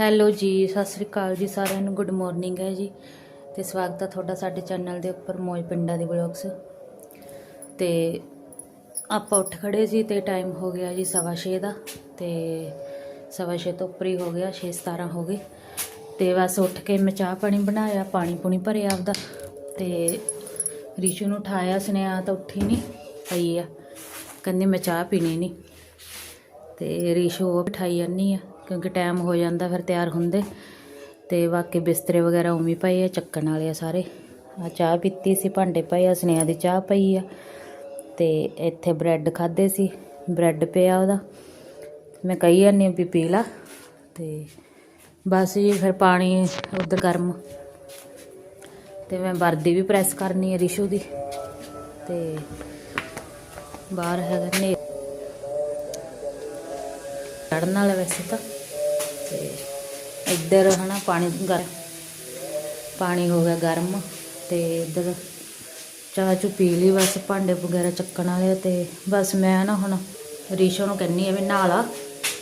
Hello ਜੀ, ਸਤਿ ਸ੍ਰੀ ਅਕਾਲ ਜੀ ਸਾਰਿਆਂ ਨੂੰ ਗੁੱਡ ਮਾਰਨਿੰਗ ਹੈ ਜੀ। ਤੇ ਸਵਾਗਤ ਹੈ ਤੁਹਾਡਾ ਸਾਡੇ ਚੈਨਲ ਦੇ ਉੱਪਰ ਮੌਜ ਪਿੰਡਾਂ ਦੀ ਬਲੌਗਸ ਤੇ ਆਪਾਂ ਉੱਠ ਖੜੇ ਸੀ ਤੇ ਟਾਈਮ ਹੋ ਗਿਆ ਜੀ ਸਵਾ ਛੇ ਦਾ, ਤੇ ਸਵਾ ਛੇ ਤੋਂ ਉੱਪਰ ਹੀ ਹੋ ਗਿਆ 6 17 ਹੋ ਗਏ। ਤੇ ਬਸ ਉੱਠ ਕੇ ਮੈਂ ਚਾਹ ਪਾਣੀ ਬਣਾਇਆ, ਪਾਣੀ ਪੂਣੀ ਭਰਿਆ ਆਪਦਾ। ਤੇ ਰੀਸ਼ੂ ਨੂੰ ਉਠਾਇਆ ਸੁਨੇਹਾ ਤਾਂ ਉੱਠੀ ਨਹੀਂ ਪਈ ਆ। ਕਹਿੰਦੀ ਮੈਂ ਚਾਹ ਪੀਣੀ ਨਹੀਂ ਤੇ ਰੀਸ਼ੂ ਉਹ ਬਿਠਾਈ ਜਾਂਦੀ ਆ। ਕਿਉਂਕਿ ਟਾਈਮ ਹੋ ਜਾਂਦਾ ਫਿਰ ਤਿਆਰ ਹੁੰਦੇ। ਤੇ ਬਾਕੀ ਬਿਸਤਰੇ ਵਗੈਰਾ ਉਵੇਂ ਹੀ ਪਏ ਆ, ਚੱਕਣ ਵਾਲੇ ਆ ਸਾਰੇ। ਆ ਚਾਹ ਪੀਤੀ ਸੀ, ਭਾਂਡੇ ਪਏ ਆ, ਸਨੇਹਾ ਦੀ ਚਾਹ ਪਈ ਆ। ਤੇ ਇੱਥੇ ਬ੍ਰੈਡ ਖਾਦੇ ਸੀ ਬ੍ਰੈਡ ਪਿਆ ਉਹਦਾ। ਮੈਂ ਕਹੀ ਜਾਂਦੀ ਹਾਂ ਵੀ ਪੀ ਲਾ। ਤੇ ਬਸ ਜੀ, ਫਿਰ ਪਾਣੀ ਉਧਰ ਗਰਮ। ਤੇ ਮੈਂ ਵਰਦੀ ਵੀ ਪ੍ਰੈਸ ਕਰਨੀ ਹੈ ਰਿਸ਼ੂ ਦੀ। ਤੇ ਬਾਹਰ ਹੈਗਾ ਨੇ ਚੜਨ ਵਾਲਾ ਵੈਸੇ ਤਾਂ। ਇੱਧਰ ਹਨਾ ਪਾਣੀ ਗਰ ਪਾਣੀ ਹੋ ਗਿਆ ਗਰਮ ਤੇ ਇੱਧਰ ਚਾਹ ਚੁ ਪੀ ਲਈ, ਬਸ ਭਾਂਡੇ ਵਗੈਰਾ ਚੱਕਣ ਵਾਲੇ ਆ ਤੇ ਬਸ ਮੈਂ ਨਾ ਹੁਣ ਰੀਸ਼ੋ ਨੂੰ ਕਹਿੰਨੀ ਆ ਵੀ ਨਹਾ ਲਾ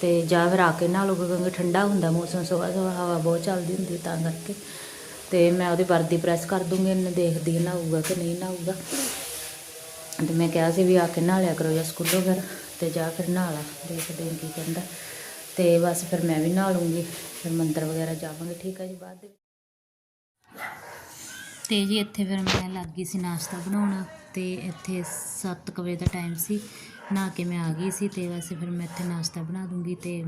ਤੇ ਜਾਂ ਫਿਰ ਆ ਕੇ ਨਹਾ ਲਊਗਾ ਕਿਉਂਕਿ ਠੰਡਾ ਹੁੰਦਾ ਮੌਸਮ ਸੁਬਾਹ ਸੁਬਾਹ ਹਵਾ ਬਹੁਤ ਚੱਲਦੀ ਹੁੰਦੀ ਤਾਂ ਕਰਕੇ ਤੇ ਮੈਂ ਉਹਦੀ ਵਰਦੀ ਪ੍ਰੈਸ ਕਰ ਦੂੰਗੀ, ਇਹਨੇ ਦੇਖਦੀ ਨਹਾਊਗਾ ਕਿ ਨਹੀਂ ਨਹਾਊਗਾ। ਤੇ ਮੈਂ ਕਿਹਾ ਸੀ ਵੀ ਆ ਕੇ ਨਹਾ ਲਿਆ ਕਰੋ ਜਾਂ ਸਕੂਲੋਂ ਫਿਰ ਤੇ ਜਾ ਫਿਰ ਨਹਾ ਲਾ ਦੇਖਦੇ ਕੀ ਕਹਿੰਦਾ। ਤੇ ਬਸ ਫਿਰ ਮੈਂ ਵੀ ਨਹਾ ਲੂੰਗੀ। ਫਿਰ ਮੰਦਰ ਵਗੈਰਾ ਜਾਵਾਂਗੇ, ਠੀਕ ਹੈ ਜੀ, ਬਾਅਦ ਦੇ ਤੇ ਜੀ ਇੱਥੇ ਫਿਰ ਮੈਂ ਲੱਗ ਗਈ ਸੀ ਨਾਸ਼ਤਾ ਬਣਾਉਣਾ ਤੇ ਇੱਥੇ 7 ਵਜੇ ਦਾ ਟਾਈਮ ਸੀ, ਨਹਾ ਕੇ ਮੈਂ ਆ ਗਈ ਸੀ ਤੇ ਵੈਸੇ ਫਿਰ ਮੈਂ ਇੱਥੇ ਨਾਸ਼ਤਾ ਬਣਾ ਦੂੰਗੀ ਤੇ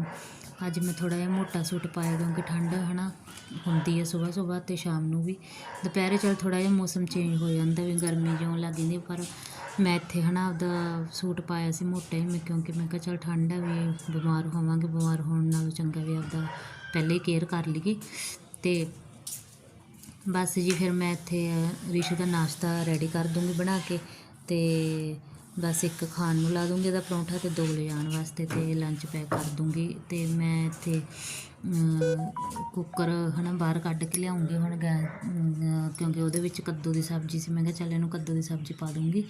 ਅੱਜ ਮੈਂ ਥੋੜਾ ਜਿਹਾ ਮੋਟਾ ਸੂਟ ਪਾਇਆ ਕਿਉਂਕਿ ਠੰਡ ਹਨਾ, ਹੁੰਦੀ ਹੈ ਸਵੇਰ ਸਵੇਰ ਤੇ ਸ਼ਾਮ ਨੂੰ ਵੀ। ਦੁਪਹਿਰੇ ਚਲ ਥੋੜਾ ਜਿਹਾ ਮੌਸਮ ਚੇਂਜ ਹੋ ਜਾਂਦਾ ਵੀ ਗਰਮੀ ਜਿਉਂ ਲੱਗ ਜਾਂਦੀ ਪਰ ਮੈਂ ਇੱਥੇ ਹਨਾ ਆਪਦਾ ਸੂਟ ਪਾਇਆ ਸੀ ਮੋਟਾ ਹੀ ਮੈਂ ਕਿਉਂਕਿ ਮੈਂ ਕਿਹਾ ਚਲ ਠੰਡ ਹੈ ਵੀ ਬਿਮਾਰ ਹੋਵਾਂਗੇ, ਬਿਮਾਰ ਹੋਣ ਨਾਲੋਂ ਚੰਗਾ ਵੀ ਆਪਦਾ ਪਹਿਲੇ ਹੀ ਕੇਅਰ ਕਰ ਲਈਏ। ਤੇ ਬਸ ਜੀ, ਫਿਰ ਮੈਂ ਇੱਥੇ ਰਿਸ਼ੂ ਦਾ ਨਾਸ਼ਤਾ ਰੈਡੀ ਕਰ ਦੂੰਗੀ ਬਣਾ ਕੇ ਤੇ ਬਸ ਇੱਕ ਖਾਣ ਨੂੰ ਲਾ ਦੂੰਗੀ ਇਹਦਾ ਪਰੌਂਠਾ ਤੇ ਦੋ ਲੈ ਜਾਣ ਵਾਸਤੇ ਤੇ ਲੰਚ ਪੈਕ ਕਰ ਦੂੰਗੀ ਤੇ ਮੈਂ ਇੱਥੇ ਕੁੱਕਰ ਹਨਾ ਬਾਹਰ ਕੱਢ ਕੇ ਲਿਆਉਂਗੀ ਹੁਣ ਗੈਸ ਕਿਉਂਕਿ ਉਹਦੇ ਵਿੱਚ ਕੱਦੂ ਦੀ ਸਬਜ਼ੀ ਸੀ। ਮੈਂ ਕਿਹਾ ਚੱਲ ਇਹਨੂੰ ਕੱਦੂ ਦੀ ਸਬਜ਼ੀ ਪਾ ਦੂੰਗੀ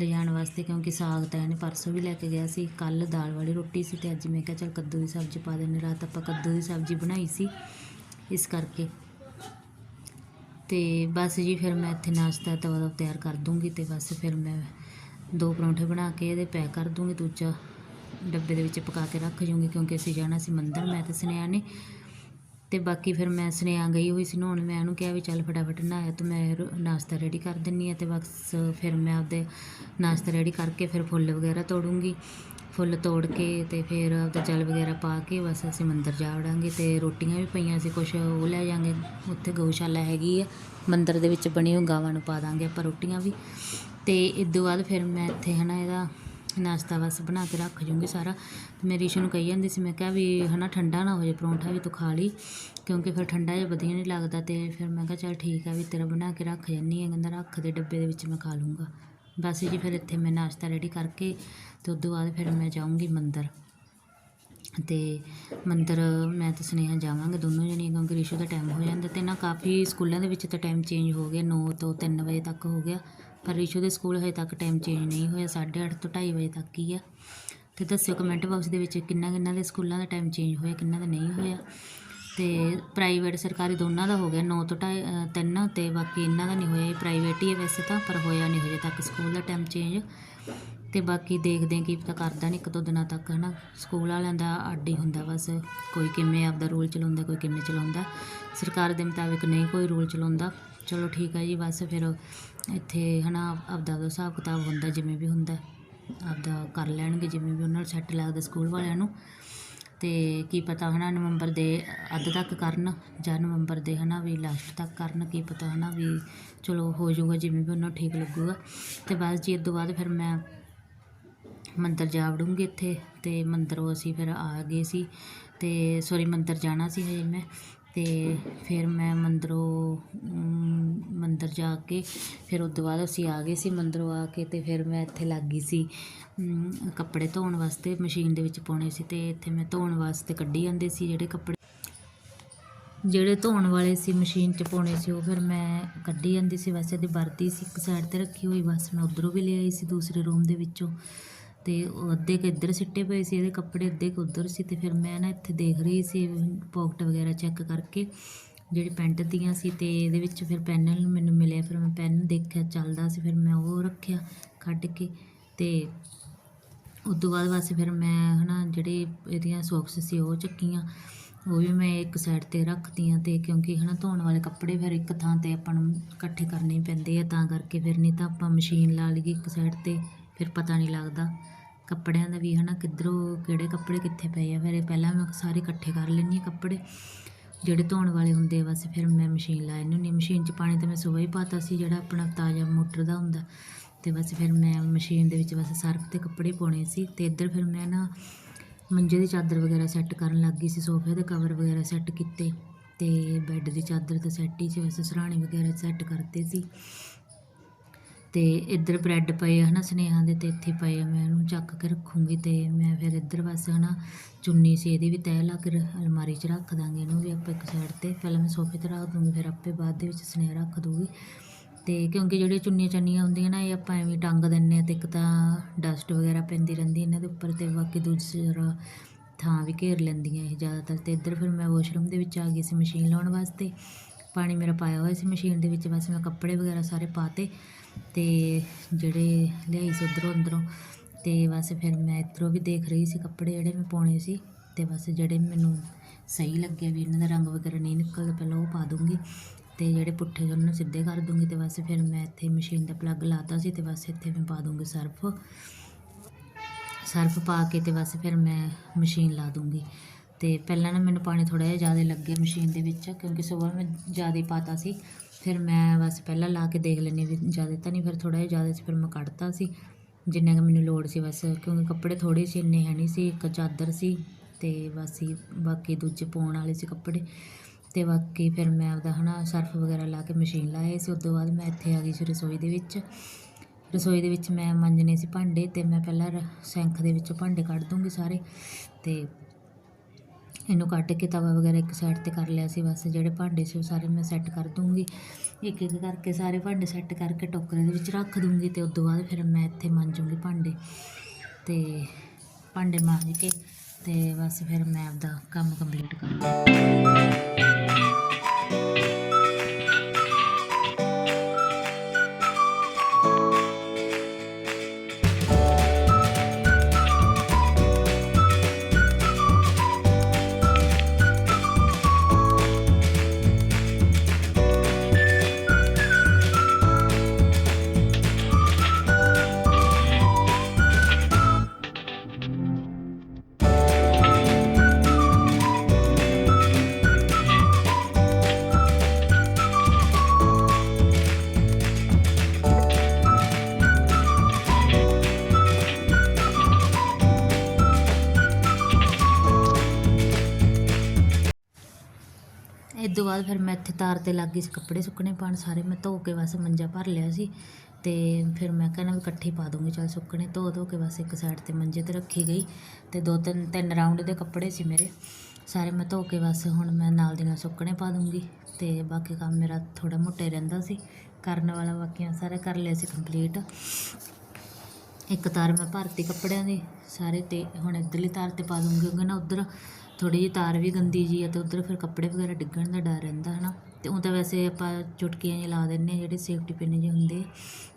ਲਿਜਾਣ ਵਾਸਤੇ ਕਿਉਂਕਿ ਸਾਗ ਤਾਂ ਇਹਨੇ ਪਰਸੋਂ ਵੀ ਲੈ ਕੇ ਗਿਆ ਸੀ, ਕੱਲ ਦਾਲ ਵਾਲੀ ਰੋਟੀ ਸੀ ਤੇ ਅੱਜ ਮੈਂ ਕਿਹਾ ਚੱਲ ਕੱਦੂ ਦੀ ਸਬਜ਼ੀ ਪਾ ਦਿੰਦੇ ਰਾਤ ਆਪਾਂ ਕੱਦੂ ਦੀ ਸਬਜ਼ੀ ਬਣਾਈ ਸੀ ਇਸ ਕਰਕੇ। ਤੇ ਬਸ ਜੀ ਫਿਰ ਮੈਂ ਇੱਥੇ ਨਾਸ਼ਤਾ ਤਵਾ ਉਹਦਾ ਤਿਆਰ ਕਰ ਦੂੰਗੀ ਤੇ ਬਸ ਫਿਰ ਮੈਂ ਦੋ ਪਰੌਂਠੇ ਬਣਾ ਕੇ ਇਹਦੇ ਪੈਕ ਕਰ ਦੂੰਗੀ ਦੂਜਾ। ਡੱਬੇ ਦੇ ਵਿੱਚ ਪਕਾ ਕੇ ਰੱਖ ਜੂੰਗੀ ਕਿਉਂਕਿ ਅਸੀਂ ਜਾਣਾ ਸੀ ਮੰਦਰ, ਮੈਂ ਤੇ ਸੁਨੇਹਾ ਨੇ। ਤੇ ਬਾਕੀ ਫਿਰ ਮੈਂ ਸੁਨੇਹਾ ਗਈ ਹੋਈ ਸੀ ਨਹਾਉਣ, ਮੈਂ ਉਹਨੂੰ ਕਿਹਾ ਵੀ ਚੱਲ ਫਟਾਫਟ ਨਹਾਇਆ ਤੇ ਮੈਂ ਰੋ- ਨਾਸ਼ਤਾ ਰੈਡੀ ਕਰ ਦਿੰਨੀ ਆ ਤੇ ਬਸ ਫਿਰ ਮੈਂ ਆਪਦੇ ਨਾਸ਼ਤਾ ਰੈਡੀ ਕਰਕੇ ਫਿਰ ਫੁੱਲ ਵਗੈਰਾ ਤੋੜੂੰਗੀ। ਫੁੱਲ ਤੋੜ ਕੇ ਤੇ ਫਿਰ ਆਪਦਾ ਜਲ ਵਗੈਰਾ ਪਾ ਕੇ ਬਸ ਅਸੀਂ ਮੰਦਰ ਜਾ ਵੜਾਂਗੇ ਤੇ ਰੋਟੀਆਂ ਵੀ ਪਈਆਂ ਸੀ, ਕੁਛ ਉਹ ਲੈ ਜਾਾਂਗੇ। ਉੱਥੇ ਗਊਸ਼ਾਲਾ ਹੈਗੀ ਆ, ਮੰਦਰ ਦੇ ਵਿੱਚ ਬਣੀ ਹੋਈ ਗਾਵਾਂ ਨੂੰ ਪਾ ਦਾਂਗੇ ਆਪਾਂ ਰੋਟੀਆਂ ਵੀ। ਤੇ ਇਸ ਤੋਂ ਬਾਅਦ ਫਿਰ ਮੈਂ ਇੱਥੇ ਹਨਾ ਇਹਦਾ ਨਾਸ਼ਤਾ ਬਸ ਬਣਾ ਕੇ ਰੱਖ ਜੂੰਗੀ ਸਾਰਾ। ਤੇ ਮੈਂ ਰੀਸ਼ੂ ਨੂੰ ਕਹੀ ਜਾਂਦੀ ਸੀ, ਮੈਂ ਕਿਹਾ ਵੀ ਹਨਾ ਠੰਡਾ ਨਾ ਹੋ ਜਾਏ ਪਰੌਂਠਾ ਵੀ ਤੂੰ ਖਾ ਲਈ, ਕਿਉਂਕਿ ਫਿਰ ਠੰਡਾ ਜਿਹਾ ਵਧੀਆ ਨਹੀਂ ਲੱਗਦਾ ਤੇ ਫਿਰ ਮੈਂ ਕਿਹਾ ਚੱਲ ਠੀਕ ਆ ਵੀ ਤੇਰਾ ਬਣਾ ਕੇ ਰੱਖ ਜਾਂਦੀ ਆ, ਕਹਿੰਦਾ ਰੱਖ ਦੇ ਡੱਬੇ ਦੇ ਵਿੱਚ ਮੈਂ ਖਾ ਲੂੰਗਾ। ਬਸ ਜੀ ਫਿਰ ਇੱਥੇ ਮੈਂ ਨਾਸ਼ਤਾ ਰੈਡੀ ਕਰਕੇ ਤੇ ਉਸ ਤੋਂ ਬਾਅਦ ਫਿਰ ਮੈਂ ਜਾਊਂਗੀ ਮੰਦਰ। ਅਤੇ ਮੰਦਰ, ਮੈਂ ਤੇ ਸੁਨੇਹਾ ਜਾਵਾਂਗੇ ਦੋਨੋਂ ਜਣੀਆਂ, ਕਿਉਂਕਿ ਰਿਸ਼ੂ ਦਾ ਟਾਈਮ ਹੋ ਜਾਂਦਾ ਅਤੇ ਨਾ ਕਾਫੀ ਸਕੂਲਾਂ ਦੇ ਵਿੱਚ ਤਾਂ ਟਾਈਮ ਚੇਂਜ ਹੋ ਗਿਆ, ਨੌ ਤੋਂ ਤਿੰਨ ਵਜੇ ਤੱਕ ਹੋ ਗਿਆ, ਪਰ ਰਿਸ਼ੂ ਦੇ ਸਕੂਲ ਹਜੇ ਤੱਕ ਟਾਈਮ ਚੇਂਜ ਨਹੀਂ ਹੋਇਆ 8:30 ਤੋਂ ਢਾਈ ਵਜੇ ਤੱਕ ਹੀ ਆ। ਅਤੇ ਦੱਸਿਓ ਕਮੈਂਟ ਬਾਕਸ ਦੇ ਵਿੱਚ ਕਿੰਨਾ ਕਿੰਨਾ ਦੇ ਸਕੂਲਾਂ ਦਾ ਟਾਈਮ ਚੇਂਜ ਹੋਇਆ, ਕਿੰਨਾ ਦਾ ਨਹੀਂ ਹੋਇਆ। ਅਤੇ ਪ੍ਰਾਈਵੇਟ ਸਰਕਾਰੀ ਦੋਨਾਂ ਦਾ ਹੋ ਗਿਆ, ਨੌ ਤੋਂ ਢਾਈ ਤਿੰਨ ਅਤੇ ਬਾਕੀ ਇਹਨਾਂ ਦਾ ਨਹੀਂ ਹੋਇਆ, ਇਹ ਪ੍ਰਾਈਵੇਟ ਹੀ ਹੈ ਵੈਸੇ ਤਾਂ, ਪਰ ਹੋਇਆ ਨਹੀਂ ਹਜੇ ਤੱਕ, ਸਕੂਲ ਦਾ ਟਾਈਮ ਚੇਂਜ ਅਤੇ ਬਾਕੀ ਦੇਖਦੇ ਹਾਂ ਕੀ ਪਤਾ ਕਰਦਾ ਨਹੀਂ ਇੱਕ ਦੋ ਦਿਨਾਂ ਤੱਕ ਹੈ ਨਾ ਸਕੂਲ ਵਾਲਿਆਂ ਦਾ ਅੱਡ ਹੀ ਹੁੰਦਾ ਬਸ, ਕੋਈ ਕਿਵੇਂ ਆਪਦਾ ਰੂਲ ਚਲਾਉਂਦਾ, ਕੋਈ ਕਿਵੇਂ ਚਲਾਉਂਦਾ। ਸਰਕਾਰ ਦੇ ਮੁਤਾਬਿਕ ਨਹੀਂ ਕੋਈ ਰੂਲ ਚਲਾਉਂਦਾ। ਚਲੋ ਠੀਕ ਹੈ ਜੀ, ਬਸ ਫਿਰ ਇੱਥੇ, ਹਨਾ, ਆਪਦਾ ਆਪਦਾ ਹਿਸਾਬ ਕਿਤਾਬ ਹੁੰਦਾ, ਜਿਵੇਂ ਵੀ ਹੁੰਦਾ। ਆਪਦਾ ਕਰ ਲੈਣਗੇ, ਜਿਵੇਂ ਵੀ ਉਹਨਾਂ ਨੂੰ ਸੈੱਟ ਲੱਗਦਾ ਸਕੂਲ ਵਾਲਿਆਂ ਨੂੰ। ਤੇ ਕੀ ਪਤਾ, ਹਨਾ, ਨਵੰਬਰ ਦੇ ਅੱਧ ਤੱਕ ਕਰਨ ਜਾਂ ਨਵੰਬਰ ਦੇ, ਹਨਾ, ਵੀ ਲਾਸਟ ਤੱਕ ਕਰਨ, ਕੀ ਪਤਾ, ਹਨਾ, ਵੀ ਚਲੋ ਹੋ ਜਾਊਗਾ, ਜਿਵੇਂ ਵੀ ਉਹਨਾਂ ਨੂੰ ਠੀਕ ਲੱਗੂਗਾ। ਤੇ ਬਸ ਜੀ, ਇਸ ਤੋਂ ਬਾਅਦ ਫਿਰ ਮੈਂ ਮੰਦਰ ਜਾ ਵੜੂੰਗੀ ਇੱਥੇ ਅਤੇ ਮੰਦਰੋਂ ਅਸੀਂ ਫਿਰ ਆ ਗਏ ਸੀ ਅਤੇ ਸੋਰੀ ਮੰਦਰ ਜਾਣਾ ਸੀ ਹਜੇ ਮੈਂ ਅਤੇ ਫਿਰ ਮੈਂ ਮੰਦਰੋਂ ਮੰਦਰ ਜਾ ਕੇ ਫਿਰ ਉਸ ਤੋਂ ਬਾਅਦ ਅਸੀਂ ਆ ਗਏ ਸੀ ਮੰਦਰੋਂ ਆ ਕੇ ਅਤੇ ਫਿਰ ਮੈਂ ਇੱਥੇ ਲੱਗ ਗਈ ਸੀ ਕੱਪੜੇ ਧੋਣ ਵਾਸਤੇ ਮਸ਼ੀਨ ਦੇ ਵਿੱਚ ਪਾਉਣੇ ਸੀ ਅਤੇ ਇੱਥੇ ਮੈਂ ਧੋਣ ਵਾਸਤੇ ਕੱਢੀ ਜਾਂਦੇ ਸੀ ਜਿਹੜੇ ਕੱਪੜੇ। ਜਿਹੜੇ ਧੋਣ ਵਾਲੇ ਸੀ ਮਸ਼ੀਨ 'ਚ ਪਾਉਣੇ ਸੀ ਉਹ ਫਿਰ ਮੈਂ ਕੱਢੀ ਜਾਂਦੀ ਸੀ, ਵੈਸੇ ਦੀ ਵਰਦੀ ਸੀ ਇੱਕ ਸਾਈਡ ਤੇ ਰੱਖੀ ਹੋਈ, ਬਸ ਮੈਂ ਉਧਰੋਂ ਵੀ ਲੈ ਆਈ ਸੀ ਦੂਸਰੇ ਰੂਮ ਦੇ ਵਿੱਚੋਂ। ਅਤੇ ਉਹ ਅੱਧੇ ਕੁ ਇੱਧਰ ਸਿੱਟੇ ਪਏ ਸੀ, ਇਹਦੇ ਕੱਪੜੇ ਅੱਧੇ ਕੁ ਉੱਧਰ ਸੀ ਅਤੇ ਫਿਰ ਮੈਂ ਨਾ ਇੱਥੇ ਦੇਖ ਰਹੀ ਸੀ ਪੋਕਟ ਵਗੈਰਾ ਚੈੱਕ ਕਰਕੇ ਜਿਹੜੀ ਪੈਂਟ ਦੀਆਂ ਸੀ ਅਤੇ ਇਹਦੇ ਵਿੱਚ ਫਿਰ ਪੈਨ ਮੈਨੂੰ ਮਿਲਿਆ, ਫਿਰ ਮੈਂ ਪੈਨ ਦੇਖਿਆ, ਚੱਲਦਾ ਸੀ, ਫਿਰ ਮੈਂ ਉਹ ਰੱਖਿਆ ਕੱਢ ਕੇ ਅਤੇ ਉਸ ਤੋਂ ਬਾਅਦ ਬਸ ਫਿਰ ਮੈਂ ਹਨਾ ਜਿਹੜੇ ਇਹਦੀਆਂ ਸੌਕਸ ਸੀ ਉਹ ਚੱਕੀਆਂ, ਉਹ ਵੀ ਮੈਂ ਇੱਕ ਸਾਈਡ ਤੇ ਰੱਖਦੀਆਂ ਤੇ ਕਿਉਂਕਿ ਹਨਾ ਧੋਣ ਵਾਲੇ ਕੱਪੜੇ ਫਿਰ ਇੱਕ ਥਾਂ ਤੇ ਆਪਾਂ ਨੂੰ ਇਕੱਠੇ ਕਰਨੇ ਪੈਂਦੇ ਆ, ਤਾਂ ਕਰਕੇ ਫਿਰ ਨਹੀਂ ਤਾਂ ਆਪਾਂ ਮਸ਼ੀਨ ਲਾ ਲਈਏ ਇੱਕ ਸਾਈਡ ਤੇ। ਫਿਰ ਪਤਾ ਨਹੀਂ ਲੱਗਦਾ। ਕੱਪੜਿਆਂ ਦਾ ਵੀ ਹਨਾ ਕਿੱਧਰੋਂ, ਕਿਹੜੇ ਕੱਪੜੇ ਕਿੱਥੇ ਪਏ ਆ। ਫਿਰ ਇਹ ਪਹਿਲਾਂ ਮੈਂ ਸਾਰੇ ਇਕੱਠੇ ਕਰ ਲੈਂਦੀ ਹਾਂ ਕੱਪੜੇ। ਜਿਹੜੇ ਧੋਣ ਵਾਲੇ ਹੁੰਦੇ ਆ ਬਸ ਫਿਰ ਮੈਂ ਮਸ਼ੀਨ ਲਾ ਲੈਂਦੀ ਹੁੰਦੀ ਮਸ਼ੀਨ 'ਚ ਪਾਣੀ ਤਾਂ ਮੈਂ ਸੁਬਹ ਹੀ ਪਾਤਾ ਸੀ, ਜਿਹੜਾ ਆਪਣਾ ਤਾਜ਼ਾ ਮੋਟਰ ਦਾ ਹੁੰਦਾ। ਤੇ ਬਸ ਫਿਰ ਮੈਂ ਮਸ਼ੀਨ ਦੇ ਵਿੱਚ ਬਸ ਸਰਫ ਤੇ ਕੱਪੜੇ ਪਾਉਣੇ ਸੀ। ਤੇ ਇੱਧਰ ਫਿਰ ਮੈਂ ਨਾ ਮੰਜੇ ਦੀ ਚਾਦਰ ਵਗੈਰਾ ਸੈੱਟ ਕਰਨ ਲੱਗ ਗਈ ਸੀ, ਸੋਫੇ ਦੇ ਕਵਰ ਵਗੈਰਾ ਸੈੱਟ ਕੀਤੇ। ਤੇ ਬੈੱਡ ਦੀ ਚਾਦਰ ਤਾਂ ਸੈੱਟ ਹੀ ਸੀ ਵੈਸੇ ਸਰਾਣੇ ਵਗੈਰਾ ਸੈੱਟ ਕਰਤੇ ਸੀ। ਅਤੇ ਇੱਧਰ ਬ੍ਰੈਡ ਪਏ ਆ ਨਾ ਸਨੇਹਾ ਦੇ ਅਤੇ ਇੱਥੇ ਪਏ ਆ। ਮੈਂ ਉਹਨੂੰ ਚੱਕ ਕੇ ਰੱਖੂੰਗੀ ਅਤੇ ਮੈਂ ਫਿਰ ਇੱਧਰ ਬਸ ਹੈ ਨਾ ਚੁੰਨੀ ਸੀ ਇਹਦੀ ਵੀ ਤਹਿ ਲਾ ਕੇ ਅਲਮਾਰੀ 'ਚ ਰੱਖ ਦਾਂਗੇ ਇਹਨੂੰ ਵੀ ਆਪਾਂ ਇੱਕ ਸਾਈਡ ਤੇ। ਪਹਿਲਾਂ ਮੈਂ ਸੋਫੇ ਤੇ ਰੱਖ ਦੂੰਗੀ, ਫਿਰ ਆਪੇ ਬਾਅਦ ਦੇ ਵਿੱਚ ਸਨੇਹਾ ਰੱਖ ਦੂੰਗੀ। ਅਤੇ ਕਿਉਂਕਿ ਜਿਹੜੀਆਂ ਚੁੰਨੀਆਂ ਚੰਨੀਆਂ ਹੁੰਦੀਆਂ ਨਾ, ਇਹ ਆਪਾਂ ਐਵੇਂ ਟੰਗ ਦਿੰਦੇ ਹਾਂ ਅਤੇ ਇੱਕ ਤਾਂ ਡਸਟ ਵਗੈਰਾ ਪੈਂਦੀ ਰਹਿੰਦੀ ਇਹਨਾਂ ਦੇ ਉੱਪਰ ਅਤੇ ਬਾਕੀ ਦੂਜੀ ਦੂਸਰਾ ਥਾਂ ਵੀ ਘੇਰ ਲੈਂਦੀਆਂ ਇਹ ਜ਼ਿਆਦਾਤਰ। ਅਤੇ ਇੱਧਰ ਫਿਰ ਮੈਂ ਵਾਸ਼ਰੂਮ ਦੇ ਵਿੱਚ ਆ ਗਈ ਸੀ ਮਸ਼ੀਨ ਲਾਉਣ ਵਾਸਤੇ। ਪਾਣੀ ਮੇਰਾ ਪਾਇਆ ਹੋਇਆ ਸੀ ਮਸ਼ੀਨ ਦੇ ਵਿੱਚ, ਬਸ ਮੈਂ ਕੱਪੜੇ ਵਗੈਰਾ ਸਾਰੇ ਪਾਤੇ ਤੇ ਜਿਹੜੇ ਲਿਆਈ ਸੀ ਉੱਧਰੋਂ ਅੰਦਰੋਂ, ਤੇ ਬਸ ਫਿਰ ਮੈਂ ਇੱਧਰੋਂ ਵੀ ਦੇਖ ਰਹੀ ਸੀ ਕੱਪੜੇ ਜਿਹੜੇ ਮੈਂ ਪਾਉਣੇ ਸੀ, ਤੇ ਬਸ ਜਿਹੜੇ ਮੈਨੂੰ ਸਹੀ ਲੱਗਿਆ ਵੀ ਇਹਨਾਂ ਦਾ ਰੰਗ ਵਗੈਰਾ ਨਹੀਂ ਨਿਕਲਦਾ, ਪਹਿਲਾਂ ਉਹ ਪਾ ਦੂੰਗੀ। ਤੇ ਜਿਹੜੇ ਪੁੱਠੇ ਜਿਹੇ ਉਹਨਾਂ ਨੂੰ ਸਿੱਧੇ ਕਰ ਦੂੰਗੀ, ਤੇ ਬਸ ਫਿਰ ਮੈਂ ਇੱਥੇ ਮਸ਼ੀਨ ਦਾ ਪਲੱਗ ਲਾਤਾ ਸੀ, ਤੇ ਬਸ ਇੱਥੇ ਮੈਂ ਪਾ ਦੂੰਗੀ ਸਰਫ। ਸਰਫ ਪਾ ਕੇ ਤੇ ਬਸ ਫਿਰ ਮੈਂ ਮਸ਼ੀਨ ਲਾ ਦੂੰਗੀ। ਤੇ ਪਹਿਲਾਂ ਨਾ ਮੈਨੂੰ ਪਾਣੀ ਥੋੜਾ ਜਿਹਾ ਜ਼ਿਆਦਾ ਲੱਗੇ ਮਸ਼ੀਨ ਦੇ ਵਿੱਚ, ਕਿਉਂਕਿ ਸਵੇਰ ਮੈਂ ਜ਼ਿਆਦਾ ਪਾਤਾ ਸੀ। ਫਿਰ ਮੈਂ ਬਸ ਪਹਿਲਾਂ ਲਾ ਕੇ ਦੇਖ ਲੈਂਦੀ ਵੀ ਜ਼ਿਆਦਾ ਤਾਂ ਨਹੀਂ, ਫਿਰ ਥੋੜ੍ਹਾ ਜਿਹਾ ਜ਼ਿਆਦਾ ਸੀ, ਫਿਰ ਮੈਂ ਕੱਢਤਾ ਸੀ। ਜਿੰਨਾ ਕੁ ਮੈਨੂੰ ਲੋੜ ਸੀ ਬਸ, ਕਿਉਂਕਿ ਕੱਪੜੇ ਥੋੜ੍ਹੇ ਸੀ, ਇੰਨੇ ਹੈ ਨਹੀਂ ਸੀ, ਇੱਕ ਚਾਦਰ ਸੀ ਅਤੇ ਬਸ ਹੀ ਬਾਕੀ ਦੂਜੇ ਪਾਉਣ ਵਾਲੇ ਸੀ ਕੱਪੜੇ। ਅਤੇ ਬਾਕੀ ਫਿਰ ਮੈਂ ਆਪਦਾ ਨਾ ਸਰਫ ਵਗੈਰਾ ਲਾ ਕੇ ਮਸ਼ੀਨ ਲਾਏ ਸੀ ਉਸ ਤੋਂ ਬਾਅਦ ਮੈਂ ਇੱਥੇ ਆ ਗਈ ਸੀ ਰਸੋਈ ਦੇ ਵਿੱਚ। ਰਸੋਈ ਦੇ ਵਿੱਚ ਮੈਂ ਮਾਂਜਣੇ ਸੀ ਭਾਂਡੇ ਅਤੇ ਮੈਂ ਪਹਿਲਾਂ ਰ- ਸਿੰਕ ਦੇ ਵਿੱਚੋਂ ਭਾਂਡੇ ਕੱਢ ਦੂੰਗੀ ਸਾਰੇ। ਅਤੇ ਇਹਨੂੰ ਕੱਟ ਕੇ ਤਵਾ ਵਗੈਰਾ ਇੱਕ ਸਾਈਡ ਤੇ ਕਰ ਲਿਆ ਸੀ, ਬਸ ਜਿਹੜੇ ਭਾਂਡੇ ਸੀ ਉਹ ਸਾਰੇ ਮੈਂ ਸੈੱਟ ਕਰ ਦੂੰਗੀ ਇੱਕ ਇੱਕ ਕਰਕੇ ਸਾਰੇ ਭਾਂਡੇ ਸੈੱਟ ਕਰਕੇ ਟੋਕਰੇ ਦੇ ਵਿੱਚ ਰੱਖ ਦੂੰਗੀ ਤੇ ਉਸ ਤੋਂ ਬਾਅਦ ਫਿਰ ਮੈਂ ਇੱਥੇ ਮਾਂਜੂੰਗੀ ਭਾਂਡੇ। ਤੇ ਭਾਂਡੇ ਮਾਂਜ ਕੇ ਤੇ ਬਸ ਫਿਰ ਮੈਂ ਆਪਦਾ ਕੰਮ ਕੰਪਲੀਟ ਕਰਾਂਗੀ ਇਸ ਤੋਂ ਬਾਅਦ ਫਿਰ ਮੈਂ ਇੱਥੇ ਤਾਰ ਤੇ ਲੱਗ ਗਈ ਸੀ, ਕੱਪੜੇ ਸੁੱਕਣੇ ਪਾਣ ਸਾਰੇ ਮੈਂ ਧੋ ਕੇ ਬਸ ਮੰਜਾ ਭਰ ਲਿਆ ਸੀ ਤੇ ਫਿਰ ਮੈਂ ਕਹਿੰਦਾ ਵੀ ਇਕੱਠੇ ਪਾ ਦੂੰਗੀ, ਚਲ ਸੁੱਕਣੇ ਧੋ ਧੋ ਕੇ ਬਸ ਇੱਕ ਸਾਈਡ ਤੇ ਮੰਜੇ ਤੇ ਰੱਖੀ ਗਈ ਤੇ ਦੋ ਤਿੰਨ ਤਿੰਨ ਰਾਊਂਡ ਦੇ ਕੱਪੜੇ ਸੀ ਮੇਰੇ, ਸਾਰੇ ਮੈਂ ਧੋ ਕੇ ਬਸ ਹੁਣ ਮੈਂ ਨਾਲ ਦੀ ਨਾਲ ਸੁੱਕਣੇ ਪਾ ਦੂੰਗੀ ਤੇ ਬਾਕੀ ਕੰਮ ਮੇਰਾ ਥੋੜਾ ਮੋਟਾ ਰਹਿੰਦਾ ਸੀ, ਕਰਨ ਵਾਲਾ ਬਾਕੀਆਂ ਸਾਰਾ ਕਰ ਲਿਆ ਸੀ ਕੰਪਲੀਟ ਇੱਕ ਤਾਰ ਮੈਂ ਭਰਤੀ ਕੱਪੜਿਆਂ ਦੀ, ਸਾਰੇ ਤੇ ਹੁਣ ਇੱਧਰਲੀ ਤਾਰ ਤੇ ਪਾ ਦੂੰਗੀ, ਕਿਉਂਕਿ ਨਾ ਉਧਰ ਥੋੜ੍ਹੀ ਜਿਹੀ ਤਾਰ ਵੀ ਗੰਦੀ ਜੀ ਆ ਅਤੇ ਉੱਧਰ ਫਿਰ ਕੱਪੜੇ ਵਗੈਰਾ ਡਿੱਗਣ ਦਾ ਡਰ ਰਹਿੰਦਾ ਹੈ ਨਾ ਅਤੇ ਉਹ ਤਾਂ ਵੈਸੇ ਆਪਾਂ ਚੁਟਕੀਆਂ ਜਿਹੀਆਂ ਲਾ ਦਿੰਦੇ ਆ, ਜਿਹੜੇ ਸੇਫਟੀ ਪਿੰਨ ਜਿਹੇ ਹੁੰਦੇ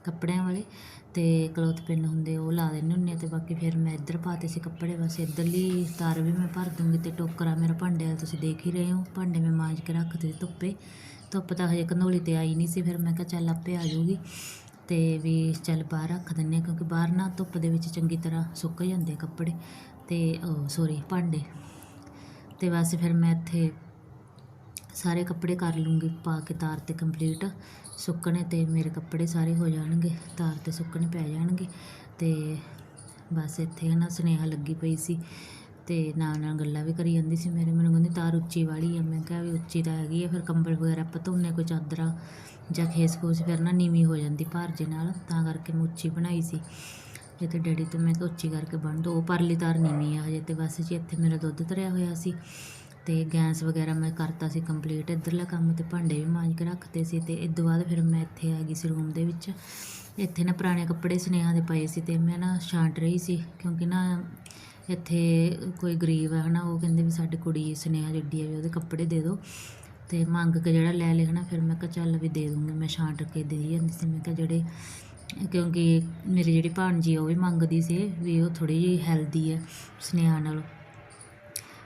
ਕੱਪੜਿਆਂ ਵਾਲੇ ਅਤੇ ਕਲੋਥ ਪਿੰਨ ਹੁੰਦੇ ਉਹ ਲਾ ਦਿੰਦੇ ਹੁੰਦੇ ਆ ਤੇ ਬਾਕੀ ਫਿਰ ਮੈਂ ਇੱਧਰ ਪਾਤੇ ਸੀ ਕੱਪੜੇ, ਬਸ ਇੱਧਰਲੀ ਤਾਰ ਵੀ ਮੈਂ ਭਰ ਦੂੰਗੀ ਅਤੇ ਟੋਕਰਾ ਮੇਰਾ ਭਾਂਡੇ ਦਾ ਤੁਸੀਂ ਦੇਖ ਹੀ ਰਹੇ ਹੋ, ਭਾਂਡੇ ਮੈਂ ਮਾਂਜ ਕੇ ਰੱਖਦੇ ਸੀ ਧੁੱਪੇ, ਧੁੱਪ ਤਾਂ ਹਜੇ ਕੰਧੋਲੀ ਤੇ ਆਈ ਨਹੀਂ ਸੀ, ਫਿਰ ਮੈਂ ਕਿਹਾ ਚੱਲ ਆਪੇ ਆ ਜਾਊਗੀ ਅਤੇ ਵੀ ਚੱਲ ਬਾਹਰ ਰੱਖ ਦਿੰਦੇ ਆ, ਕਿਉਂਕਿ ਬਾਹਰ ਨਾ ਧੁੱਪ ਦੇ ਵਿੱਚ ਚੰਗੀ ਤਰ੍ਹਾਂ ਸੁੱਕ ਜਾਂਦੇ ਆ ਕੱਪੜੇ ਅਤੇ ਸੋਰੀ ਭਾਂਡੇ। ਤੇ ਬਸ ਫਿਰ ਮੈਂ ਇੱਥੇ ਸਾਰੇ ਕੱਪੜੇ ਕਰ ਲੂੰਗੀ, ਪਾ ਕੇ ਤਾਰ ਤੇ ਕੰਪਲੀਟ ਸੁੱਕਣੇ ਤੇ ਮੇਰੇ ਕੱਪੜੇ ਸਾਰੇ ਹੋ ਜਾਣਗੇ, ਤਾਰ ਤੇ ਸੁੱਕਣੇ ਪੈ ਜਾਣਗੇ ਤੇ ਬਸ ਇੱਥੇ ਨਾ ਸੁਨੇਹਾ ਲੱਗੀ ਪਈ ਸੀ ਤੇ ਨਾਲ ਨਾਲ ਗੱਲਾਂ ਵੀ ਕਰੀ ਜਾਂਦੀ ਸੀ ਮੇਰੇ, ਮੈਨੂੰ ਕਹਿੰਦੀ ਤਾਰ ਉੱਚੀ ਵਾਲੀ ਆ, ਮੈਂ ਕਿਹਾ ਵੀ ਉੱਚੀ ਤਾਂ ਹੈਗੀ ਆ, ਫਿਰ ਕੰਬਲ ਵਗੈਰਾ ਆਪਾਂ ਧੋਨੇ ਕੋਈ ਚਾਦਰਾਂ ਜਾਂ ਖੇਸ ਖੂਸ ਫਿਰ ਨਾ ਨੀਵੀਂ ਹੋ ਜਾਂਦੀ ਭਾਰ ਜੇ ਨਾਲ, ਤਾਂ ਕਰਕੇ ਮੈਂ ਉੱਚੀ ਬਣਾਈ ਸੀ। ਜੇ ਤੇ ਡੈਡੀ ਤੋਂ ਮੈਂ ਕਿਹਾ ਉੱਚੀ ਕਰਕੇ ਬੰਨ ਦੋ, ਉਹ ਪਰਲੀ ਤਾਰ ਨੀਵੀਂ ਆ ਹਜੇ ਤੇ ਬਸ ਜੀ, ਇੱਥੇ ਮੇਰਾ ਦੁੱਧ ਧਰਿਆ ਹੋਇਆ ਸੀ ਤੇ ਗੈਸ ਵਗੈਰਾ ਮੈਂ ਕਰਤਾ ਸੀ ਕੰਪਲੀਟ ਇੱਧਰਲਾ ਕੰਮ ਤੇ ਭਾਂਡੇ ਵੀ ਮਾਂਜ ਕੇ ਰੱਖਤੇ ਸੀ ਤੇ ਇਸ ਤੋਂ ਬਾਅਦ ਫਿਰ ਮੈਂ ਇੱਥੇ ਆ ਗਈ ਸੀ ਰੂਮ ਦੇ ਵਿੱਚ। ਇੱਥੇ ਨਾ ਪੁਰਾਣੇ ਕੱਪੜੇ ਸੁਨੇਹਾ ਦੇ ਪਏ ਸੀ ਤੇ ਮੈਂ ਨਾ ਛਾਂਟ ਰਹੀ ਸੀ ਕਿਉਂਕਿ ਨਾ ਇੱਥੇ ਕੋਈ ਗਰੀਬ ਹੈ ਹਨਾ, ਉਹ ਕਹਿੰਦੇ ਵੀ ਸਾਡੀ ਕੁੜੀ ਸੁਨੇਹਾ ਜਿੱਡੀ ਆ ਵੀ ਉਹਦੇ ਕੱਪੜੇ ਦੇ ਦਿਓ ਤੇ ਮੰਗ ਕੇ ਜਿਹੜਾ ਲੈ ਲਿਆ ਹਨਾ, ਫਿਰ ਮੈਂ ਕਿਹਾ ਚੱਲ ਵੀ ਦੇ ਦੂੰਗੀ, ਮੈਂ ਛਾਂਟ ਕੇ ਦੇ ਜਾਂਦੀ ਸੀ ਮੈਂ ਕਿਹਾ ਜਿਹੜੇ ਕਿਉਂਕਿ ਮੇਰੀ ਜਿਹੜੀ ਭਾਣਜੀ ਆ, ਉਹ ਵੀ ਮੰਗਦੀ ਸੀ ਵੀ ਉਹ ਥੋੜ੍ਹੀ ਜਿਹੀ ਹੈਲਦੀ ਹੈ ਸਨੇਹਾ ਨਾਲੋਂ।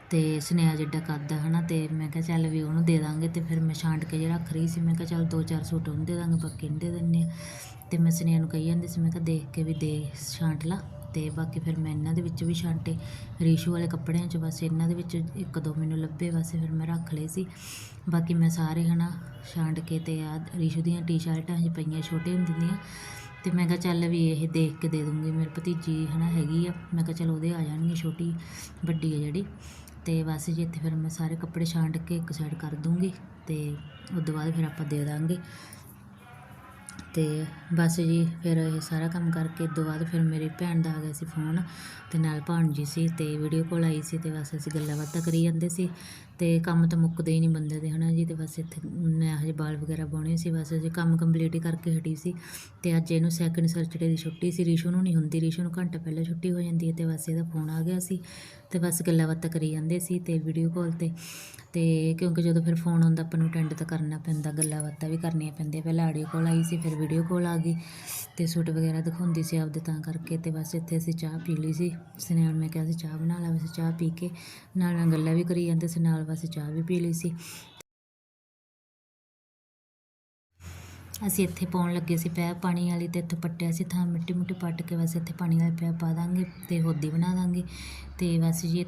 ਅਤੇ ਸਨੇਹਾ ਜਿੱਡਾ ਕੱਦ ਹੈ ਨਾ ਅਤੇ ਮੈਂ ਕਿਹਾ ਚੱਲ ਵੀ ਉਹਨੂੰ ਦੇ ਦਾਂਗੇ ਅਤੇ ਫਿਰ ਮੈਂ ਛਾਂਟ ਕੇ ਜੇ ਰੱਖ ਰਹੀ ਸੀ, ਮੈਂ ਕਿਹਾ ਚੱਲ ਦੋ ਚਾਰ ਸੂਟ ਉਹਨੂੰ ਦੇ ਦਾਂਗੇ, ਬਾਕੀ ਨੂੰ ਦੇ ਦਿੰਦੇ ਹਾਂ। ਅਤੇ ਮੈਂ ਸਨੇਹਾ ਨੂੰ ਕਹੀ ਜਾਂਦੀ ਸੀ, ਮੈਂ ਕਿਹਾ ਦੇਖ ਕੇ ਵੀ ਦੇ, ਛਾਂਟ ਲਾ। ਅਤੇ ਬਾਕੀ ਫਿਰ ਮੈਂ ਇਹਨਾਂ ਦੇ ਵਿੱਚ ਵੀ ਛਾਂਟੇ। ਰੀਸ਼ੂ ਵਾਲੇ ਕੱਪੜਿਆਂ 'ਚ ਬਸ ਇਹਨਾਂ ਦੇ ਵਿੱਚ ਇੱਕ ਦੋ ਮੈਨੂੰ ਲੱਭੇ, ਬਸ ਫਿਰ ਮੈਂ ਰੱਖ ਲਏ ਸੀ। ਬਾਕੀ ਮੈਂ ਸਾਰੇ ਹਨਾ ਛਾਂਟ ਕੇ ਅਤੇ ਆ ਰੀਸ਼ੂ ਦੀਆਂ ਟੀ-ਸ਼ਰਟਾਂ ਹਜੇ ਪਈਆਂ, ਛੋਟੇ ਹੁੰਦੇ ਦੀਆਂ। ਤੇ ਮੈਂ ਕਿਹਾ ਚੱਲ ਵੀ ਇਹ ਦੇਖ ਕੇ ਦੇ ਦੂੰਗੀ, ਮੇਰੇ ਭਤੀਜੀ ਹਨਾ ਹੈਗੀ ਆ। ਮੈਂ ਕਿਹਾ ਚੱਲ ਉਹਦੇ ਆ ਜਾਣਗੇ, ਛੋਟੀ ਵੱਡੀ ਆ ਜਿਹੜੀ। ਤੇ ਬਸ ਜੀ ਇੱਥੇ ਫਿਰ ਮੈਂ ਸਾਰੇ ਕੱਪੜੇ ਛਾਂਟ ਕੇ ਇੱਕ ਸਾਈਡ ਕਰ ਦੂੰਗੀ ਤੇ ਉਸ ਤੋਂ ਬਾਅਦ ਫਿਰ ਆਪਾਂ ਦੇ ਦਾਂਗੇ। ਅਤੇ ਬਸ ਜੀ, ਫਿਰ ਇਹ ਸਾਰਾ ਕੰਮ ਕਰਕੇ ਤੋਂ ਬਾਅਦ ਫਿਰ ਮੇਰੀ ਭੈਣ ਦਾ ਆ ਗਿਆ ਸੀ ਫੋਨ ਅਤੇ ਨਾਲ ਭਾਣਜੀ ਸੀ ਅਤੇ ਵੀਡੀਓ ਕਾਲ ਆਈ ਸੀ ਅਤੇ ਬਸ ਅਸੀਂ ਗੱਲਾਂ ਬਾਤਾਂ ਕਰੀ ਜਾਂਦੇ ਸੀ ਅਤੇ ਕੰਮ ਤਾਂ ਮੁੱਕਦੇ ਹੀ ਨਹੀਂ ਬੰਦੇ ਦੇ, ਹਨਾ ਜੀ? ਅਤੇ ਬਸ ਇੱਥੇ ਮੈਂ ਹਜੇ ਬਾਲ ਵਗੈਰਾ ਪਾਉਣੇ ਸੀ, ਬਸ ਅਸੀਂ ਕੰਮ ਕੰਪਲੀਟ ਹੀ ਕਰਕੇ ਹਟੀ ਸੀ ਅਤੇ ਅੱਜ ਇਹਨੂੰ ਸੈਕਿੰਡ ਸੈਚਰਡੇ ਦੀ ਛੁੱਟੀ ਸੀ, ਰਿਸ਼ੂ ਨੂੰ ਨਹੀਂ ਹੁੰਦੀ, ਰਿਸ਼ੂ ਨੂੰ ਘੰਟਾ ਪਹਿਲਾਂ ਛੁੱਟੀ ਹੋ ਜਾਂਦੀ ਹੈ ਅਤੇ ਬਸ ਇਹਦਾ ਫੋਨ ਆ ਗਿਆ ਸੀ ਅਤੇ ਬਸ ਗੱਲਾਂ ਬਾਤਾਂ ਕਰੀ ਜਾਂਦੇ ਸੀ ਅਤੇ ਵੀਡੀਓ ਕਾਲ ਤੇ ਤੇ ਕਿਉਂਕਿ ਜਦੋਂ ਫਿਰ ਫੋਨ ਆਉਂਦਾ, ਆਪਾਂ ਨੂੰ ਅਟੈਂਡ ਤਾਂ ਕਰਨਾ ਪੈਂਦਾ, ਗੱਲਾਂ ਬਾਤਾਂ ਵੀ ਕਰਨੀਆਂ ਪੈਂਦੀਆਂ। ਪਹਿਲਾਂ ਆਡੀਓ ਕਾਲ ਆਈ ਸੀ, ਫਿਰ ਵੀਡੀਓ ਕਾਲ ਆ ਗਈ ਤੇ ਸੂਟ ਵਗੈਰਾ ਦਿਖਾਉਂਦੀ ਸੀ ਆਪਦੇ ਤਾਂ ਕਰਕੇ ਤੇ ਬਸ ਇੱਥੇ ਅਸੀਂ ਚਾਹ ਪੀ ਲਈ ਸੀ। ਸਨੇਹਲ ਮੈਂ ਕਿਹਾ ਸੀ ਚਾਹ ਬਣਾ ਲਾ, ਵੈਸੇ ਚਾਹ ਪੀ ਕੇ ਨਾਲ ਨਾਲ ਗੱਲਾਂ ਵੀ ਕਰੀ ਜਾਂਦੇ ਸੀ, ਨਾਲ ਬਸ ਚਾਹ ਵੀ ਪੀ ਲਈ ਸੀ। ਅਸੀਂ ਇੱਥੇ ਪਾਉਣ ਲੱਗੇ ਸੀ ਪਿਆ ਪਾਣੀ ਵਾਲੀ ਤੇ ਇੱਥੇ ਪੱਟਿਆ ਸੀ ਥਾਂ, ਮਿੱਟੀ ਮੁੱਟੀ ਪੱਟ ਕੇ ਬਸ ਇੱਥੇ ਪਾਣੀ ਵਾਲੀ ਪਿਆ ਪਾ ਦਾਂਗੇ ਤੇ ਹੋਦੀ ਬਣਾ ਦਾਂਗੇ ਤੇ ਬਸ ਜੀ